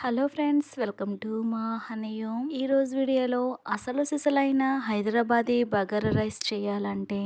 Hello friends welcome to మా హనయోమ్. ఈరోజు వీడియోలో అసలు సిసలైన హైదరాబాదీ బగారా రైస్ చేయాలంటే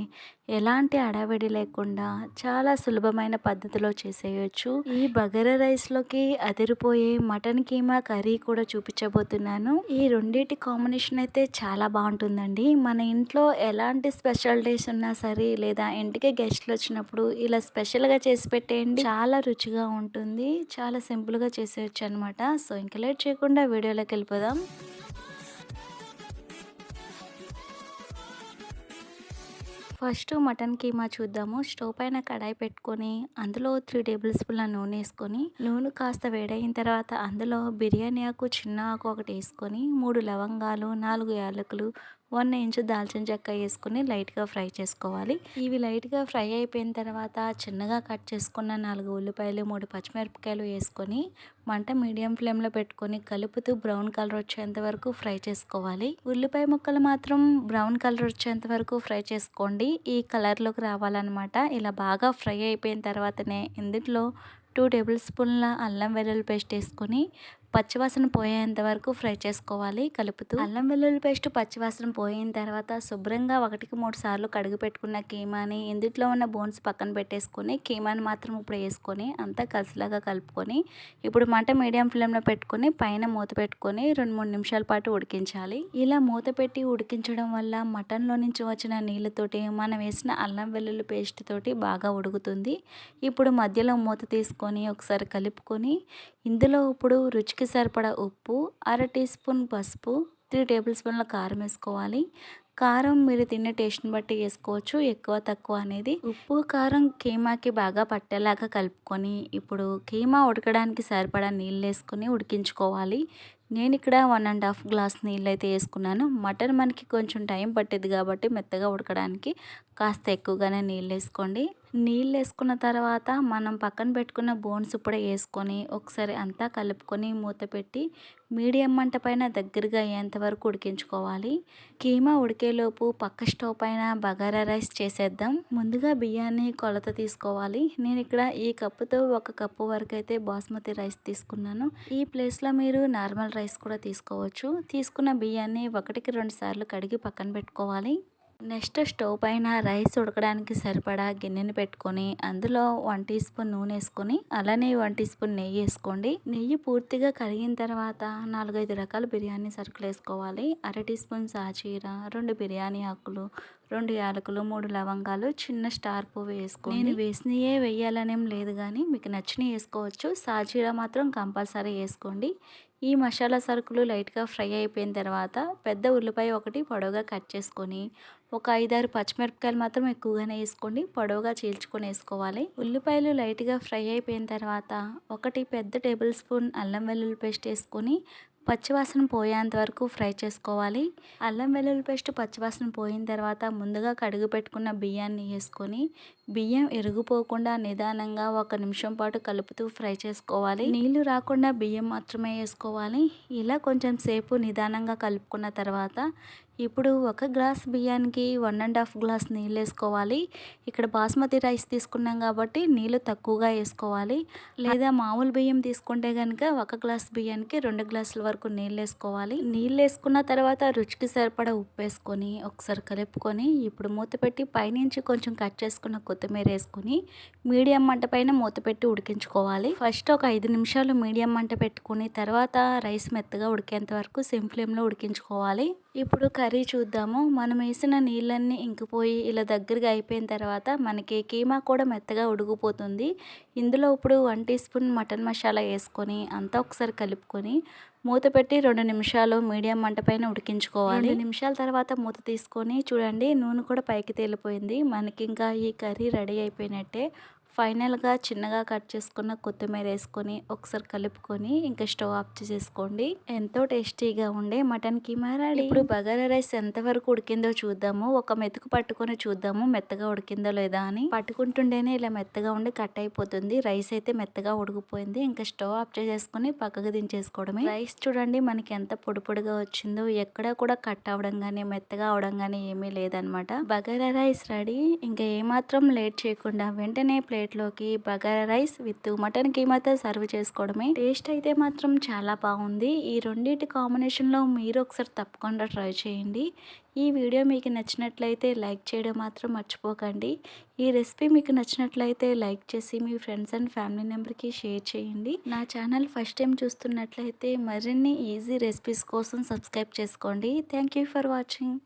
ఎలాంటి అడావిడి లేకుండా చాలా సులభమైన పద్ధతిలో చేసేయచ్చు. ఈ బగారా రైస్లోకి అదిరిపోయే మటన్ కీమా కర్రీ కూడా చూపించబోతున్నాను. ఈ రెండింటి కాంబినేషన్ అయితే చాలా బాగుంటుందండి. మన ఇంట్లో ఎలాంటి స్పెషల్ డేస్ ఉన్నా సరే లేదా ఇంటికి గెస్ట్లు వచ్చినప్పుడు ఇలా స్పెషల్గా చేసి పెట్టేయండి. చాలా రుచిగా ఉంటుంది. చాలా సింపుల్గా చేసేయచ్చు అనమాట సో ఇంకా లేట్ చేయకుండా వీడియోలోకి వెళ్ళిపోదాం. ఫస్ట్ మటన్ కీమా చూద్దాము. స్టవ్ పైన కడాయి పెట్టుకొని అందులో త్రీ టేబుల్ స్పూన్ల నూనె వేసుకొని నూనె కాస్త వేడైన తర్వాత అందులో బిర్యానీ ఆకు చిన్న ఆకు ఒకటి వేసుకొని మూడు లవంగాలు నాలుగు యాలకులు వన్ ఇంచ్ దాల్చిన చెక్క వేసుకుని లైట్గా ఫ్రై చేసుకోవాలి. ఇవి లైట్గా ఫ్రై అయిపోయిన తర్వాత చిన్నగా కట్ చేసుకున్న నాలుగు ఉల్లిపాయలు మూడు పచ్చిమిరపకాయలు వేసుకొని మంట మీడియం ఫ్లేమ్లో పెట్టుకొని కలుపుతూ బ్రౌన్ కలర్ వచ్చేంత వరకు ఫ్రై చేసుకోవాలి. ఉల్లిపాయ ముక్కలు మాత్రం బ్రౌన్ కలర్ వచ్చేంత వరకు ఫ్రై చేసుకోండి. ఈ కలర్లోకి రావాలన్నమాట. ఇలా బాగా ఫ్రై అయిపోయిన తర్వాతనే ఇందులో టూ టేబుల్ స్పూన్ల అల్లం వెల్లుల్లి పేస్ట్ వేసుకొని పచ్చివాసన పోయేంత వరకు ఫ్రై చేసుకోవాలి కలుపుతూ. అల్లం వెల్లుల్లి పేస్ట్ పచ్చివాసన పోయిన తర్వాత శుభ్రంగా ఒకటికి మూడు సార్లు కడుగు పెట్టుకున్న కీమాని ఇందుట్లో ఉన్న బోన్స్ పక్కన పెట్టేసుకొని కీమాని మాత్రం ఇప్పుడు వేసుకొని అంతా కలిసిలాగా కలుపుకొని ఇప్పుడు మంట మీడియం ఫ్లేమ్లో పెట్టుకొని పైన మూత పెట్టుకొని రెండు మూడు నిమిషాల పాటు ఉడికించాలి. ఇలా మూత పెట్టి ఉడికించడం వల్ల మటన్లో నుంచి వచ్చిన నీళ్ళతోటి మనం వేసిన అల్లం వెల్లుల్లి పేస్ట్ తోటి బాగా ఉడుకుతుంది. ఇప్పుడు మధ్యలో మూత తీసుకొని ఒకసారి కలుపుకొని ఇందులో ఇప్పుడు రుచికి సరిపడా ఉప్పు అర టీ స్పూన్ పసుపు త్రీ టేబుల్ స్పూన్ల కారం వేసుకోవాలి. కారం మీరు తినే టేస్ట్ని బట్టి వేసుకోవచ్చు. ఎక్కువ తక్కువ అనేది ఉప్పు కారం కీమాకి బాగా పట్టేలాగా కలుపుకొని ఇప్పుడు కీమా ఉడకడానికి సరిపడా నీళ్ళు వేసుకొని ఉడికించుకోవాలి. నేను ఇక్కడ వన్ అండ్ హాఫ్ గ్లాస్ నీళ్ళు అయితే వేసుకున్నాను మటన్ మనకి కొంచెం టైం పట్టేది కాబట్టి మెత్తగా ఉడకడానికి కాస్త ఎక్కువగానే నీళ్ళు వేసుకోండి నీళ్ళు వేసుకున్న తర్వాత మనం పక్కన పెట్టుకున్న బోన్స్ ఇప్పుడే వేసుకొని ఒకసారి అంతా కలుపుకొని మూత పెట్టి మీడియం మంట పైన దగ్గరగా అయ్యేంత వరకు ఉడికించుకోవాలి. కీమా ఉడికేలోపు పక్క స్టవ్ పైన బగారా రైస్ చేసేద్దాం. ముందుగా బియ్యాన్ని కొలత తీసుకోవాలి. నేను ఇక్కడ ఈ కప్పుతో ఒక కప్పు వరకు అయితే బాస్మతి రైస్ తీసుకున్నాను. ఈ ప్లేస్లో మీరు నార్మల్ రైస్ రైస్ కూడా తీసుకోవచ్చు. తీసుకున్న బియ్యాన్ని ఒకటికి రెండు సార్లు కడిగి పక్కన పెట్టుకోవాలి. నెక్స్ట్ స్టవ్ పైన రైస్ ఉడకడానికి సరిపడా గిన్నెని పెట్టుకొని అందులో వన్ టీ స్పూన్ నూనె వేసుకొని అలానే వన్ టీ స్పూన్ నెయ్యి వేసుకోండి. నెయ్యి పూర్తిగా కరిగిన తర్వాత నాలుగైదు రకాల బిర్యానీ సరుకులు వేసుకోవాలి. అర టీ స్పూన్ సాచీర రెండు బిర్యానీ ఆకులు రెండు యాలకులు మూడు లవంగాలు చిన్న స్టార్ పువ్వు వేసుకోండి. నేను వేసినయే వేయాలనేం లేదు కానీ మీకు నచ్చినవి వేసుకోవచ్చు. సాజీరా మాత్రం కంపల్సరీ వేసుకోండి. ఈ మసాలా సరుకులు లైట్గా ఫ్రై అయిపోయిన తర్వాత పెద్ద ఉల్లిపాయ ఒకటి పొడవుగా కట్ చేసుకొని ఒక ఐదారు పచ్చిమిరపకాయలు మాత్రం ఎక్కువగానే వేసుకోండి. పొడవుగా చీల్చుకొని వేసుకోవాలి. ఉల్లిపాయలు లైట్గా ఫ్రై అయిపోయిన తర్వాత ఒకటి పెద్ద టేబుల్ స్పూన్ అల్లం వెల్లుల్లి పేస్ట్ వేసుకొని పచ్చివాసన పోయేంత వరకు ఫ్రై చేసుకోవాలి. అల్లం వెల్లుల్లి పేస్ట్ పచ్చివాసన పోయిన తర్వాత ముందుగా కడుగు పెట్టుకున్న బియ్యాన్ని వేసుకొని బియ్యం ఎరుగుపోకుండా నిదానంగా ఒక నిమిషం పాటు కలుపుతూ ఫ్రై చేసుకోవాలి. నీళ్ళు రాకుండా బియ్యం మాత్రమే వేసుకోవాలి. ఇలా కొంచెం సేపు నిదానంగా కలుపుకున్న తర్వాత ఇప్పుడు ఒక గ్లాస్ బియ్యానికి వన్ అండ్ హాఫ్ గ్లాస్ నీళ్ళు వేసుకోవాలి. ఇక్కడ బాస్మతి రైస్ తీసుకున్నాం కాబట్టి నీళ్ళు తక్కువగా వేసుకోవాలి. లేదా మామూలు బియ్యం తీసుకుంటే కనుక ఒక గ్లాస్ బియ్యానికి రెండు గ్లాసుల వరకు నీళ్ళు వేసుకోవాలి. నీళ్ళు వేసుకున్న తర్వాత రుచికి సరిపడా ఉప్పు వేసుకొని ఒకసారి కలుపుకొని ఇప్పుడు మూత పెట్టి పైనుంచి కొంచెం కట్ చేసుకున్న కొత్తిమీర వేసుకొని మీడియం మంట పైన మూత పెట్టి ఉడికించుకోవాలి. ఫస్ట్ ఒక ఐదు నిమిషాలు మీడియం మంట పెట్టుకుని తర్వాత రైస్ మెత్తగా ఉడికేంత వరకు సిమ్ ఫ్లేమ్లో ఉడికించుకోవాలి. ఇప్పుడు కర్రీ చూద్దాము. మనం వేసిన నీళ్ళన్నీ ఇంకిపోయి ఇలా దగ్గరగా అయిపోయిన తర్వాత మనకి కీమా కూడా మెత్తగా ఉడికిపోతుంది. ఇందులో ఇప్పుడు one teaspoon mutton masala వేసుకొని అంతా ఒకసారి కలుపుకొని మూత పెట్టి రెండు నిమిషాలు మీడియం మంట పైన ఉడికించుకోవాలి. రెండు నిమిషాల తర్వాత మూత తీసుకొని చూడండి నూనె కూడా పైకి తేలిపోయింది. మనకి ఇంకా ఈ కర్రీ రెడీ అయిపోయినట్టే ఫైనల్గా చిన్నగా కట్ చేసుకున్న కొత్తిమీర వేసుకొని ఒకసారి కలుపుకొని ఇంకా స్టవ్ ఆఫ్ చేసేసుకోండి. ఎంతో టేస్టీగా ఉండే మటన్ కీమా రెడీ ఇప్పుడు బగారా రైస్ ఎంతవరకు ఉడికిందో చూద్దాము. ఒక మెతుకు పట్టుకొని చూద్దాము మెత్తగా ఉడికిందో లేదా అని. పట్టుకుంటుంటేనే ఇలా మెత్తగా ఉండి కట్ అయిపోతుంది. రైస్ అయితే మెత్తగా ఉడికిపోయింది. ఇంకా స్టవ్ ఆఫ్ చేసుకుని పక్కకు దించేసుకోవడమే. రైస్ చూడండి మనకి ఎంత పొడి పొడిగా వచ్చిందో. ఎక్కడ కూడా కట్ అవ్వడం కానీ మెత్తగా అవడం కానీ ఏమీ లేదనమాట బగారా రైస్ రెడీ. ఇంకా ఏమాత్రం లేట్ చేయకుండా వెంటనే ప్లేట్ ప్లేట్లోకి బగారా రైస్ విత్ మటన్ కీమాతో సర్వ్ చేసుకోవడమే. టేస్ట్ అయితే మాత్రం చాలా బాగుంది. ఈ రెండింటి కాంబినేషన్లో మీరు ఒకసారి తప్పకుండా ట్రై చేయండి. ఈ వీడియో మీకు నచ్చినట్లయితే లైక్ చేయడం మాత్రం మర్చిపోకండి. ఈ రెసిపీ మీకు నచ్చినట్లయితే లైక్ చేసి మీ ఫ్రెండ్స్ అండ్ ఫ్యామిలీ మెంబర్కి షేర్ చేయండి. నా ఛానల్ ఫస్ట్ టైం చూస్తున్నట్లయితే మరిన్ని ఈజీ రెసిపీస్ కోసం సబ్స్క్రైబ్ చేసుకోండి. Thank for watching.